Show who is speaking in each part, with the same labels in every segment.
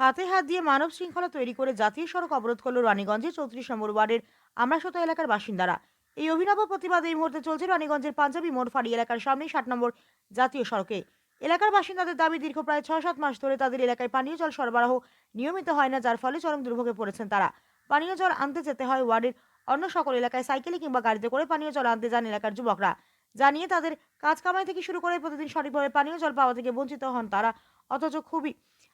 Speaker 1: হাতে হাত দিয়ে মানব শৃঙ্খলা তৈরি করে জাতীয় সড়ক অবরোধ করল রানীগঞ্জের চৌত্রিশ নম্বর ওয়ার্ডের আমরাশত এলাকার বাসিন্দারা। এই অভিনব প্রতিবাদ এই মুহূর্তে চলছে রানীগঞ্জের পাঞ্জাবি মোড় ফাড়ি এলাকার সামনে ষাট নম্বর জাতীয় সড়কে। এলাকার বাসিন্দাদের দাবি, দীর্ঘ প্রায় ছয় সাত মাস ধরে তাদের এলাকায় পানীয় জল সরবরাহ নিয়মিত হয় না, যার ফলে চরম দুর্ভোগে পড়েছেন তারা। পানীয় জল আনতে যেতে হয় ওয়ার্ডের অন্য সকল এলাকায় সাইকেলে কিংবা গাড়িতে করে পানীয় জল আনতে যান এলাকার যুবকরা। জানিয়ে তাদের কাজ কামাই থেকে শুরু করে প্রতিদিন সঠিকভাবে পানীয় জল পাওয়া থেকে বঞ্চিত হন তারা, অথচ খুবই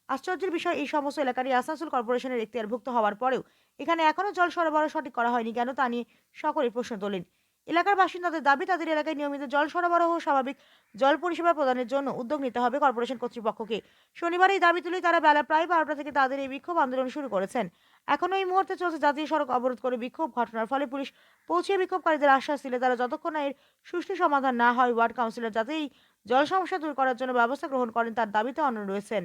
Speaker 1: আশ্চর্যের বিষয়, এই সমস্ত এলাকারই আসানসোল কর্পোরেশনের এখতিয়ারভুক্ত হওয়ার পরেও এখানে এখনও জল সরবরাহ সঠিক করা হয়নি কেন তা নিয়ে সকলেই প্রশ্ন তোলেন। এলাকার বাসিন্দাদের দাবি, তাদের এলাকায় নিয়মিত জল সরবরাহ ও স্বাভাবিক জল পরিষেবা প্রদানের জন্য উদ্যোগ নিতে হবে কর্পোরেশন কর্তৃপক্ষকে। শনিবার এই দাবি তুলে তারা বেলা প্রায় বারোটা থেকে তাদের এই বিক্ষোভ আন্দোলন শুরু করেছেন। এখনও এই মুহূর্তে চলছে জাতীয় সড়ক অবরোধ করে বিক্ষোভ ঘটনার ফলে পুলিশ পৌঁছে বিক্ষোভকারীদের আশ্বাস দিলে তারা যতক্ষণ না এর সুষ্ঠু সমাধান না হয়, ওয়ার্ড কাউন্সিলর যাতে এই জল সমস্যা দূর করার জন্য ব্যবস্থা গ্রহণ করেন তার দাবিতে অনড় রয়েছেন।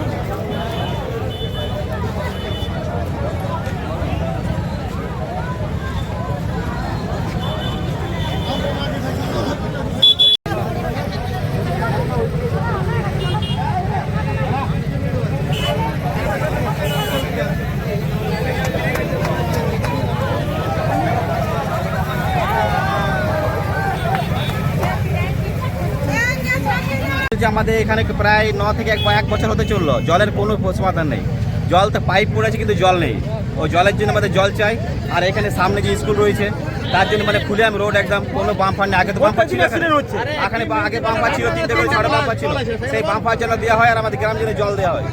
Speaker 2: যে আমাদের এখানে প্রায় ন থেকে এক এক বছর হতে চলল। জলের কোনো সমাধান নেই। জল তো পাইপ পড়েছে কিন্তু জল নেই। ও জলের জন্য আমাদের জল চাই। আর এখানে সামনে যে স্কুল রয়েছে তার জন্য মানে খুলে আমি রোড একদম কোনো বাম্পার নেই। আগে তো বাম্পার ছিল এখানে আগে বাম্পার ছিল তিনটে করে ছটা বাম্পার ছিল। সেই বাম্পার জন্য দেওয়া হয় আর আমাদের গ্রাম জন্য জল দেওয়া হয়।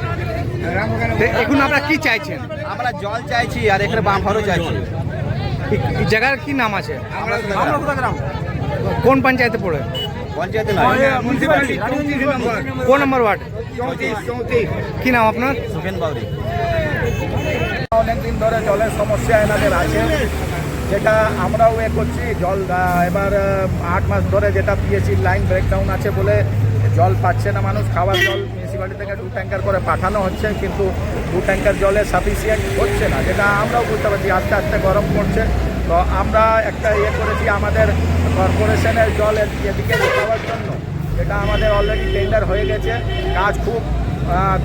Speaker 3: এখন আপনারা কি চাইছেন?
Speaker 2: আমরা জল চাইছি আর এখানে বাম্পারও চাইছি।
Speaker 3: জায়গার কি নাম আছে?
Speaker 2: আমরা আমরা
Speaker 3: কোন পঞ্চায়েতে পড়ে?
Speaker 2: পঞ্চায়েতে নয়।
Speaker 3: কোন নম্বর ওয়ার্ড? কি নাম আপনার?
Speaker 2: সুখেন বাউরি।
Speaker 4: অনেকদিন ধরে জলের সমস্যা এনাদের আছে। যেটা আমরাও এ করছি। জল এবার আট মাস ধরে যেটা পিএসি লাইন ব্রেকডাউন আছে বলে জল পাচ্ছে না মানুষ। খাওয়ার জল মিউনিসিপ্যালিটি থেকে দু ট্যাঙ্কার করে পাঠানো হচ্ছে কিন্তু দু ট্যাঙ্কার জলে সাফিসিয়েন্ট হচ্ছে না যেটা আমরাও বুঝতে পারছি। আস্তে আস্তে গরম পড়ছে। তো আমরা একটা ইয়ে করেছি আমাদের কর্পোরেশনের জল এদিকে দেখাবার জন্য। এটা আমাদের অলরেডি টেন্ডার হয়ে গেছে। কাজ খুব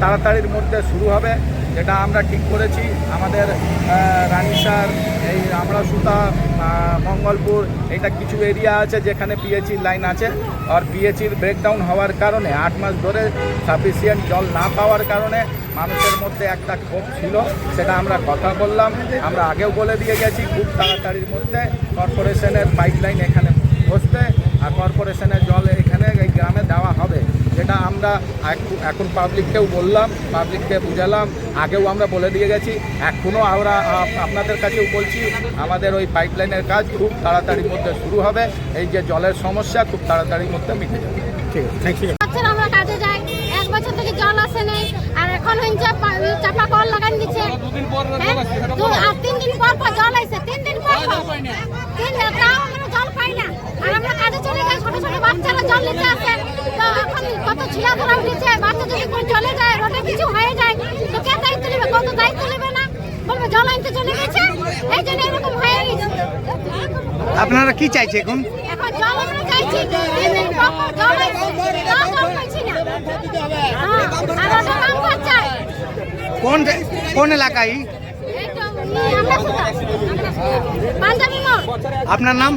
Speaker 4: তাড়াতাড়ির মধ্যে শুরু হবে। যেটা আমরা ঠিক করেছি। আমাদের এই আমরা সুতা মঙ্গলপুর এটা কিছু এরিয়া আছে যেখানে পিএইচির লাইন আছে। আর পিএইচির ব্রেকডাউন হওয়ার কারণে, আট মাস ধরে সাফিসিয়েন্ট জল না পাওয়ার কারণে মানুষের মধ্যে একটা ক্ষোভ ছিল, সেটা আমরা কথা বললাম। আমরা আগেও বলে দিয়ে গেছি, খুব তাড়াতাড়ির মধ্যে কর্পোরেশনের পাইপলাইন এখানে বসবে, আর কর্পোরেশনের জল এখানে এই গ্রামে দেওয়া হবে যেটা আমরা এখন পাবলিককেও বললাম পাবলিককে বুঝালাম আগেও আমরা বলে দিয়ে গেছি এখনও আমরা আপনাদের কাছেও বলছি আমাদের ওই পাইপলাইনের কাজ খুব তাড়াতাড়ির মধ্যে শুরু হবে এই যে জলের সমস্যা খুব তাড়াতাড়ির মধ্যে মিটে যাবে।
Speaker 3: ঠিক আছে থ্যাংক ইউ
Speaker 5: আমরা কাজে যাই এক বছর থেকে জল আসে নেই আর এখন চাপা কল লাগান দিচ্ছে হ্যাঁ? দু- আর তিন দিন পর পর জল আইছে তিন দিন পর পর তিন দিন তাও আমরা জল পাই না আর আমরা কাজে চলে যাই ছোট ছোট বাচ্চারা জল নিতে আসে তো এখন কত ছিলা বাচ্চা যদি কোনো চলে যায় রোডে কিছু হয়ে যায় তো কে দায়িত্ব নেবে? কত দায়িত্ব নেবে না? বলবে জল আনতে চলে গেছে এই জন্য এরকম হয়ে গেছে।
Speaker 3: আপনারা কি চাইছে এখন?
Speaker 5: জল আমরা চাইছি জল পাইছি না। হ্যাঁ, আর ওটা নাম চাই
Speaker 3: কোন কোন এলাকায়? আপনার নাম?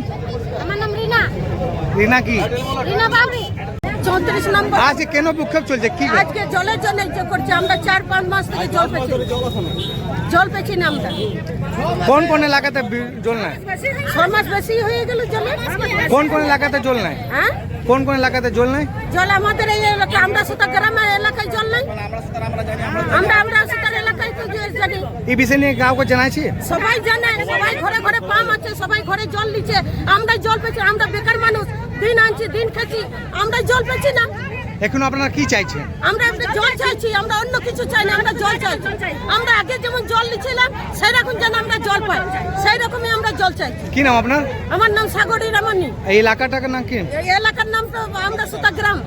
Speaker 5: আমার নাম রিনা।
Speaker 3: রিনা কি?
Speaker 5: রিনা বাবরি।
Speaker 6: চৌত্রিশ নম্বর।
Speaker 3: আজকে কেন বিক্ষোভ চলছে? কি
Speaker 6: আজকে জলের জন্য যে করছে আমরা চার পাঁচ মাস থেকে জল পেছি। জল পেছি না আমরা।
Speaker 3: কোন কোন এলাকাতে জল নাই?
Speaker 6: ছ মাস বেশি হয়ে গেল জলের
Speaker 3: কোন কোন এলাকাতে জল নাই?
Speaker 6: হ্যাঁ?
Speaker 3: কোন কোন এলাকাতে জল নাই?
Speaker 6: জল আমাদের এই এলাকা আমরা সুতা গ্রামের এলাকায় জল নাই। আমরা আমরা সুতার এলাকায় তো জানি।
Speaker 3: এই বিষয় নিয়ে কাউকে জানাইছি?
Speaker 6: সবাই জানে সবাই ঘরে ঘরে পাম্প আছে সবাই ঘরে জল নিচ্ছে। আমরা জল পেছি আমরা বেকার মানুষ। দিন আনছি দিন খাচ্ছি। আমরা জল পাচ্ছি না।
Speaker 3: এখন আপনারা কি চাইছেন?
Speaker 6: আমরা একটা জল চাইছি আমরা অন্য কিছু চাই না আমরা জল চাইছি আমরা আগে যেমন জল নিচ্ছিলাম সেই রকম যেন আমরা জল পাই। সেই রকমই আমরা জল চাই।
Speaker 3: কি নাম আপনার?
Speaker 6: আমার নাম সাগরী রামানি।
Speaker 3: এই এলাকাটার নাম কি?
Speaker 6: এই এলাকার নাম তো আমরা সুতা গ্রাম